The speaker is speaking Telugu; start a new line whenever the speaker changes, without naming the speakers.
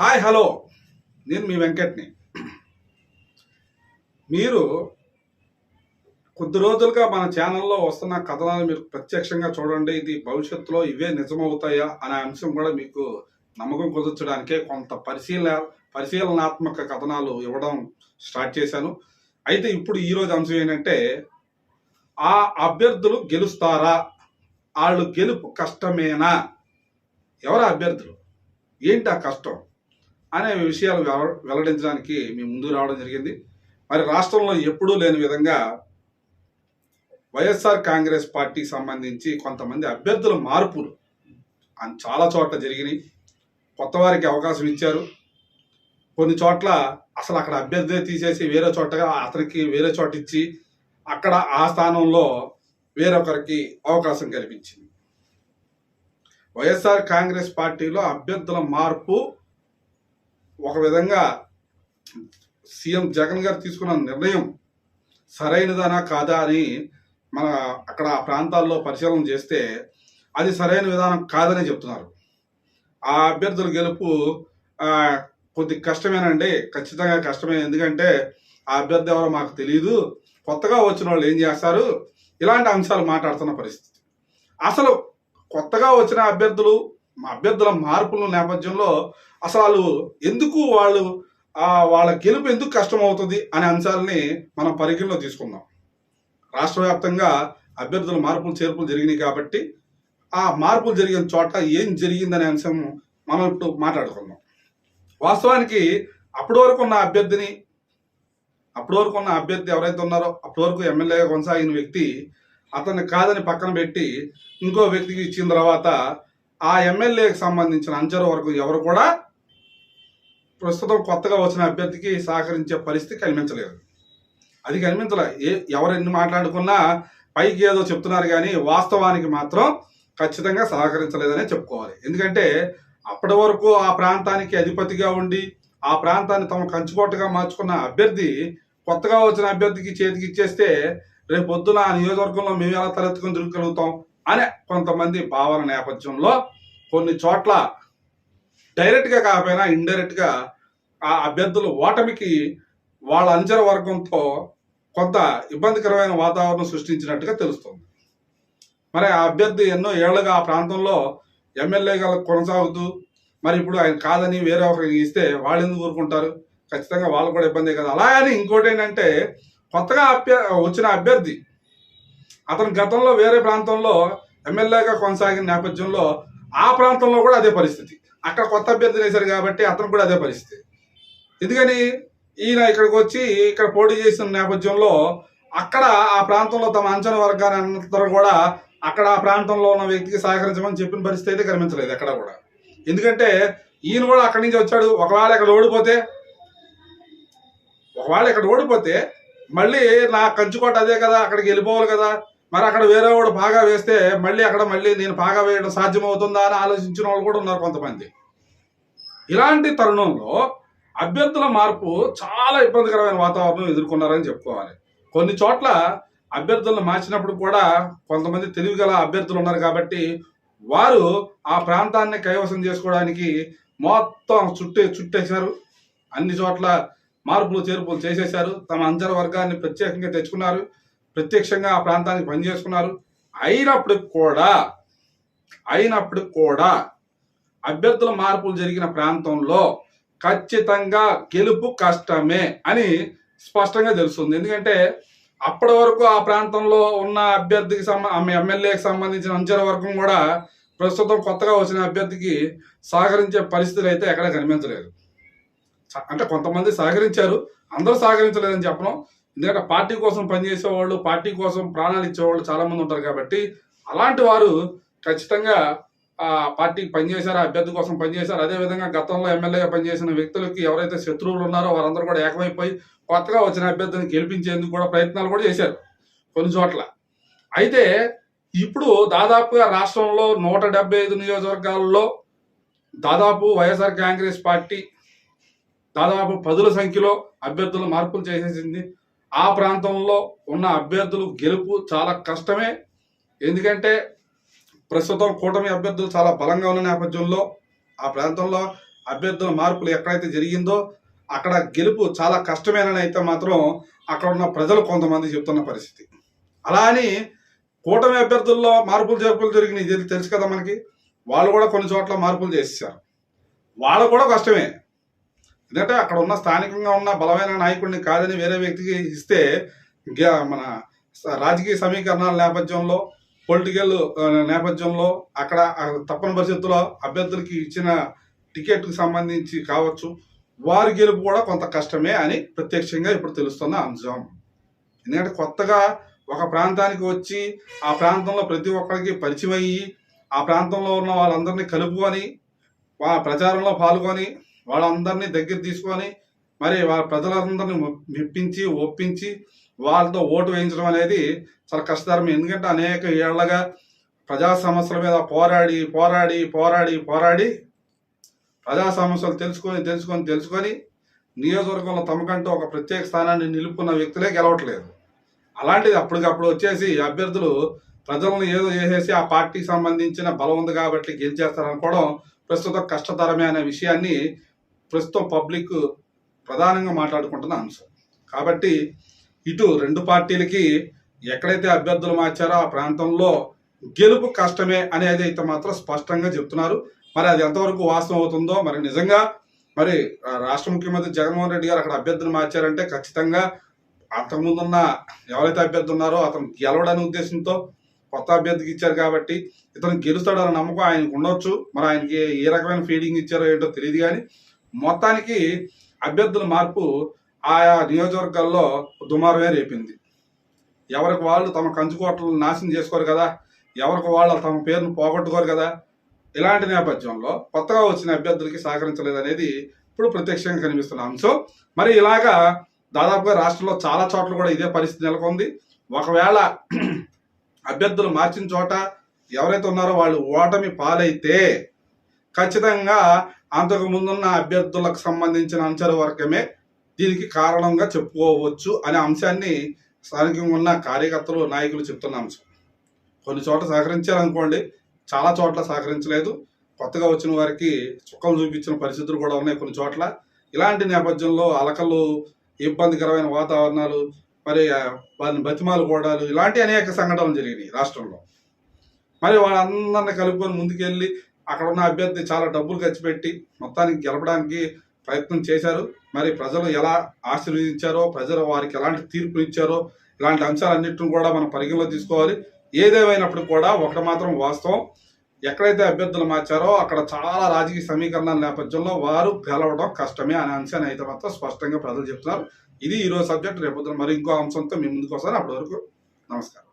Hi hello. నేను మీ వెంకట్ని. మీరు కొద్ది రోజులుగా మన ఛానల్లో వస్తున్న కథనాలు మీరు ప్రత్యక్షంగా చూడండి. ఇది భవిష్యత్తులో ఇవే నిజమవుతాయా అనే అంశం కూడా మీకు నమ్మకం కుదర్చడానికే కొంత పరిశీలన పరిశీలనాత్మక కథనాలు ఇవ్వడం స్టార్ట్ చేశాను. అయితే ఇప్పుడు ఈరోజు అంశం ఏంటంటే ఆ అభ్యర్థులు గెలుస్తారా? వాళ్ళు గెలుపు కష్టమేనా? ఎవరు అభ్యర్థులు? ఏంటి ఆ కష్టం? అనే విషయాలు వెల- వెల్లడించడానికి మేము ముందు రావడం జరిగింది. మరి రాష్ట్రంలో ఎప్పుడూ లేని విధంగా వైఎస్ఆర్ కాంగ్రెస్ పార్టీకి సంబంధించి కొంతమంది అభ్యర్థుల మార్పులు చాలా చోట్ల జరిగినాయి. కొత్త వారికి అవకాశం ఇచ్చారు. కొన్ని చోట్ల అసలు అక్కడ అభ్యర్థి తీసేసి వేరే చోటగా అతనికి వేరే చోట ఇచ్చి అక్కడ ఆ స్థానంలో వేరొకరికి అవకాశం కల్పించింది. వైఎస్ఆర్ కాంగ్రెస్ పార్టీలో అభ్యర్థుల మార్పు ఒక విధంగా సీఎం జగన్ గారు తీసుకున్న నిర్ణయం సరైనదనా కాదా అని మన అక్కడ ఆ ప్రాంతాల్లో పరిశీలన చేస్తే అది సరైన విధానం కాదని చెప్తున్నారు. ఆ అభ్యర్థుల గెలుపు కొద్ది కష్టమేనండి ఖచ్చితంగా కష్టమే. ఎందుకంటే ఆ అభ్యర్థి ఎవరో మాకు తెలియదు కొత్తగా వచ్చిన వాళ్ళు ఏం చేస్తారు? ఇలాంటి అంశాలు మాట్లాడుతున్న పరిస్థితి. అసలు కొత్తగా వచ్చిన అభ్యర్థులు అభ్యర్థుల మార్పుల నేపథ్యంలో అసలు ఎందుకు వాళ్ళు వాళ్ళ గెలుపు ఎందుకు కష్టం అవుతుంది అనే అంశాలని మనం పరిగణలో తీసుకుందాం. రాష్ట్ర వ్యాప్తంగా అభ్యర్థుల మార్పులు చేర్పులు జరిగినాయి కాబట్టి ఆ మార్పులు జరిగిన చోట ఏం జరిగిందనే అంశం మనం ఇప్పుడు మాట్లాడుకుందాం. వాస్తవానికి అప్పటి వరకు ఉన్న అభ్యర్థిని అప్పటి వరకు ఉన్న అభ్యర్థి ఎవరైతే ఉన్నారో అప్పటి వరకు ఎమ్మెల్యేగా కొనసాగిన వ్యక్తి అతన్ని కాదని పక్కన పెట్టి ఇంకో వ్యక్తికి ఇచ్చిన తర్వాత ఆ ఎమ్మెల్యేకి సంబంధించిన అంచెల వరకు ఎవరు కూడా ప్రస్తుతం కొత్తగా వచ్చిన అభ్యర్థికి సహకరించే పరిస్థితి కనిపించలేదు అది కనిపించలే ఏ ఎవరు ఎన్ని మాట్లాడుకున్నా పైకి ఏదో చెప్తున్నారు కానీ వాస్తవానికి మాత్రం ఖచ్చితంగా సహకరించలేదనే చెప్పుకోవాలి. ఎందుకంటే అప్పటి వరకు ఆ ప్రాంతానికి అధిపతిగా ఉండి ఆ ప్రాంతాన్ని తమ కంచుకోటగా మార్చుకున్న అభ్యర్థి కొత్తగా వచ్చిన అభ్యర్థికి చేతికి ఇచ్చేస్తే రేపు పొద్దున ఆ నియోజకవర్గంలో మేము ఎలా తలెత్తుకుని తిరగలుగుతాం అనే కొంతమంది భావన నేపథ్యంలో కొన్ని చోట్ల డైరెక్ట్గా కాకపోయినా ఇండైరెక్ట్గా ఆ అభ్యర్థులు ఓటమికి వాళ్ళ అంచన వర్గంతో కొంత ఇబ్బందికరమైన వాతావరణం సృష్టించినట్టుగా తెలుస్తుంది. మరి ఆ అభ్యర్థి ఎన్నో ఏళ్ళుగా ఆ ప్రాంతంలో ఎమ్మెల్యేగా కొనసాగుతూ మరి ఇప్పుడు ఆయన కాదని వేరే ఒకరికి ఇస్తే వాళ్ళు ఎందుకు ఊరుకుంటారు? ఖచ్చితంగా వాళ్ళు కూడా ఇబ్బందే కదా. అలా అని ఇంకోటి ఏంటంటే కొత్తగా అభ్య వచ్చిన అభ్యర్థి అతను గతంలో వేరే ప్రాంతంలో ఎమ్మెల్యేగా కొనసాగిన నేపథ్యంలో ఆ ప్రాంతంలో కూడా అదే పరిస్థితి. అక్కడ కొత్త అభ్యర్థిని వేశారు కాబట్టి అతను కూడా అదే పరిస్థితి. ఎందుకని ఈయన ఇక్కడికి వచ్చి ఇక్కడ పోటీ చేసిన నేపథ్యంలో అక్కడ ఆ ప్రాంతంలో తమ అంచనా వర్గాన్ని అందరూ కూడా అక్కడ ఆ ప్రాంతంలో ఉన్న వ్యక్తికి సహకరించమని చెప్పిన పరిస్థితి అయితే కనిపించలేదు ఎక్కడ కూడా. ఎందుకంటే ఈయన కూడా అక్కడి నుంచి వచ్చాడు. ఒకవేళ ఇక్కడ ఓడిపోతే ఒకవేళ ఇక్కడ ఓడిపోతే మళ్ళీ నా కంచుకోట అదే కదా అక్కడికి వెళ్ళిపోవాలి కదా మరి అక్కడ వేరే వాడు బాగా వేస్తే మళ్ళీ అక్కడ మళ్ళీ నేను బాగా వేయడం సాధ్యమవుతుందా అని ఆలోచించిన వాళ్ళు కూడా ఉన్నారు కొంతమంది. ఇలాంటి తరుణంలో అభ్యర్థుల మార్పు చాలా ఇబ్బందికరమైన వాతావరణం ఎదుర్కొన్నారని చెప్పుకోవాలి. కొన్ని చోట్ల అభ్యర్థులను మార్చినప్పుడు కూడా కొంతమంది తెలివి గల అభ్యర్థులు ఉన్నారు కాబట్టి వారు ఆ ప్రాంతాన్ని కైవసం చేసుకోవడానికి మొత్తం చుట్టే చుట్టేశారు. అన్ని చోట్ల మార్పులు చేర్పులు చేసేశారు. తమ అంచన వర్గాన్ని ప్రత్యేకంగా తెచ్చుకున్నారు. ప్రత్యక్షంగా ఆ ప్రాంతానికి పనిచేసుకున్నారు. అయినప్పటికి కూడా అయినప్పటికి కూడా అభ్యర్థుల మార్పులు జరిగిన ప్రాంతంలో ఖచ్చితంగా గెలుపు కష్టమే అని స్పష్టంగా తెలుస్తుంది. ఎందుకంటే అప్పటి వరకు ఆ ప్రాంతంలో ఉన్న అభ్యర్థికి సంబంధ ఎమ్మెల్యేకి సంబంధించిన అంచెల వర్గం కూడా ప్రస్తుతం కొత్తగా వచ్చిన అభ్యర్థికి సహకరించే పరిస్థితులు అయితే ఎక్కడ కనిపించలేదు. అంటే కొంతమంది సహకరించారు అందరూ సహకరించలేదని చెప్పడం ఎందుకంటే పార్టీ కోసం పనిచేసే వాళ్ళు పార్టీ కోసం ప్రాణాలు ఇచ్చేవాళ్ళు చాలా మంది ఉంటారు కాబట్టి అలాంటి వారు ఖచ్చితంగా ఆ పార్టీకి పనిచేశారు ఆ అభ్యర్థి కోసం పనిచేశారు? అదే విధంగా గతంలో ఎమ్మెల్యేగా పనిచేసిన వ్యక్తులకి ఎవరైతే శత్రువులు ఉన్నారో వారందరూ కూడా ఏకమైపోయి కొత్తగా వచ్చిన అభ్యర్థిని గెలిపించేందుకు కూడా ప్రయత్నాలు కూడా చేశారు కొన్ని చోట్ల. అయితే ఇప్పుడు దాదాపుగా రాష్ట్రంలో నూట డెబ్బై ఐదు నియోజకవర్గాల్లో దాదాపు వైఎస్ఆర్ కాంగ్రెస్ పార్టీ దాదాపు పదుల సంఖ్యలో అభ్యర్థులు మార్పులు చేసేసింది ఆ ప్రాంతంలో ఉన్న అభ్యర్థులు గెలుపు చాలా కష్టమే. ఎందుకంటే ప్రస్తుతం కూటమి అభ్యర్థులు చాలా బలంగా ఉన్న నేపథ్యంలో ఆ ప్రాంతంలో అభ్యర్థుల మార్పులు ఎక్కడైతే జరిగిందో అక్కడ గెలుపు చాలా కష్టమేనని అయితే మాత్రం అక్కడ ఉన్న ప్రజలు కొంతమంది చెప్తున్న పరిస్థితి. అలా అని కూటమి అభ్యర్థుల్లో మార్పులు చేర్పులు జరిగినాయి. తెలుసు కదా మనకి. వాళ్ళు కూడా కొన్ని చోట్ల మార్పులు చేసేసారు వాళ్ళకు కూడా కష్టమే. ఎందుకంటే అక్కడ ఉన్న స్థానికంగా ఉన్న బలమైన నాయకుడిని కాదని వేరే వ్యక్తికి ఇస్తే ఇంకా మన రాజకీయ సమీకరణాల నేపథ్యంలో పొలిటికల్ నేపథ్యంలో అక్కడ తప్పని పరిస్థితుల్లో అభ్యర్థులకి ఇచ్చిన టికెట్కి సంబంధించి కావచ్చు వారి గెలుపు కూడా కొంత కష్టమే అని ప్రత్యక్షంగా ఇప్పుడు తెలుస్తున్న అంశం ఎందుకంటే కొత్తగా ఒక ప్రాంతానికి వచ్చి ఆ ప్రాంతంలో ప్రతి ఒక్కరికి పరిచయం అయ్యి ఆ ప్రాంతంలో ఉన్న వాళ్ళందరినీ కలుపుకొని వా ప్రచారంలో పాల్గొని వాళ్ళందరినీ దగ్గర తీసుకొని మరి వాళ్ళ ప్రజలందరినీ మెప్పించి ఒప్పించి వాళ్ళతో ఓటు వేయించడం అనేది చాలా కష్టతరం. ఎందుకంటే అనేక ఏళ్ళగా ప్రజా సమస్యల మీద పోరాడి పోరాడి పోరాడి పోరాడి ప్రజా సమస్యలు తెలుసుకొని తెలుసుకొని తెలుసుకొని నియోజకవర్గంలో తమకంటూ ఒక ప్రత్యేక స్థానాన్ని నిలుపుకున్న వ్యక్తులే గెలవట్లేదు. అలాంటిది అప్పటికప్పుడు వచ్చేసి అభ్యర్థులు ప్రజలను ఏదో చేసేసి ఆ పార్టీకి సంబంధించిన బలం ఉంది కాబట్టి గెలిచేస్తారనుకోవడం ప్రస్తుతం కష్టతరమే అనే విషయాన్ని ప్రస్తుతం పబ్లిక్ ప్రధానంగా మాట్లాడుకుంటున్న అంశం. కాబట్టి ఇటు రెండు పార్టీలకి ఎక్కడైతే అభ్యర్థులు మార్చారో ఆ ప్రాంతంలో గెలుపు కష్టమే అనేది అయితే మాత్రం స్పష్టంగా చెప్తున్నారు. మరి అది ఎంతవరకు వాస్తవం అవుతుందో మరి నిజంగా మరి రాష్ట్ర ముఖ్యమంత్రి జగన్మోహన్ రెడ్డి గారు అక్కడ అభ్యర్థులు మార్చారంటే ఖచ్చితంగా అంతకుముందున్న ఎవరైతే అభ్యర్థి ఉన్నారో అతను గెలవడానికి ఉద్దేశంతో కొత్త అభ్యర్థికి ఇచ్చారు కాబట్టి ఇతను గెలుస్తాడన్న నమ్మకం ఆయనకు ఉండొచ్చు. మరి ఆయనకి ఏ రకమైన ఫీడింగ్ ఇచ్చారో ఏంటో తెలియదు కానీ మొత్తానికి అభ్యర్థుల మార్పు ఆయా నియోజకవర్గాల్లో దుమారమే రేపింది. ఎవరికి వాళ్ళు తమ కంచుకోటలను నాశనం చేసుకోరు కదా ఎవరికి వాళ్ళు తమ పేరును పోగొట్టుకోరు కదా ఇలాంటి నేపథ్యంలో కొత్తగా వచ్చిన అభ్యర్థులకి సహకరించలేదు అనేది ఇప్పుడు ప్రత్యక్షంగా కనిపిస్తున్న అంశం. మరి ఇలాగా దాదాపుగా రాష్ట్రంలో చాలా చోట్ల కూడా ఇదే పరిస్థితి నెలకొంది. ఒకవేళ అభ్యర్థులు మార్చిన చోట ఎవరైతే ఉన్నారో వాళ్ళు ఓటమి పాలైతే ఖచ్చితంగా అంతకు ముందున్న అభ్యర్థులకు సంబంధించిన అంచనా వర్గమే దీనికి కారణంగా చెప్పుకోవచ్చు అనే అంశాన్ని స్థానికంగా ఉన్న కార్యకర్తలు నాయకులు చెప్తున్న అంశం కొన్ని చోట్ల సహకరించారనుకోండి చాలా చోట్ల సహకరించలేదు. కొత్తగా వచ్చిన వారికి చుక్కలు చూపించిన పరిస్థితులు కూడా ఉన్నాయి కొన్ని చోట్ల. ఇలాంటి నేపథ్యంలో అలకలు ఇబ్బందికరమైన వాతావరణాలు మరి వారిని బతిమాలు కూడాలు ఇలాంటి అనేక సంఘటనలు జరిగినాయి రాష్ట్రంలో. మరి వాళ్ళందరినీ కలుపుకొని ముందుకెళ్ళి అక్కడ ఉన్న అభ్యర్థి చాలా డబ్బులు ఖర్చు పెట్టి మొత్తానికి గెలపడానికి ప్రయత్నం చేశారు. మరి ప్రజలు ఎలా ఆశీర్వదించారో ప్రజలు వారికి ఎలాంటి తీర్పులు ఇచ్చారో ఇలాంటి అంశాలన్నింటిని కూడా మనం పరిగణలో తీసుకోవాలి. ఏదేమైనప్పుడు కూడా ఒకటి మాత్రం వాస్తవం. ఎక్కడైతే అభ్యర్థులు మార్చారో అక్కడ చాలా రాజకీయ సమీకరణాల నేపథ్యంలో వారు గెలవడం కష్టమే అనే అంశాన్ని అయితే మాత్రం స్పష్టంగా ప్రజలు చెప్తున్నారు. ఇది ఈరోజు సబ్జెక్ట్. రేపు మరి ఇంకో అంశంతో మీ ముందుకు వస్తారు అప్పటి వరకు నమస్కారం.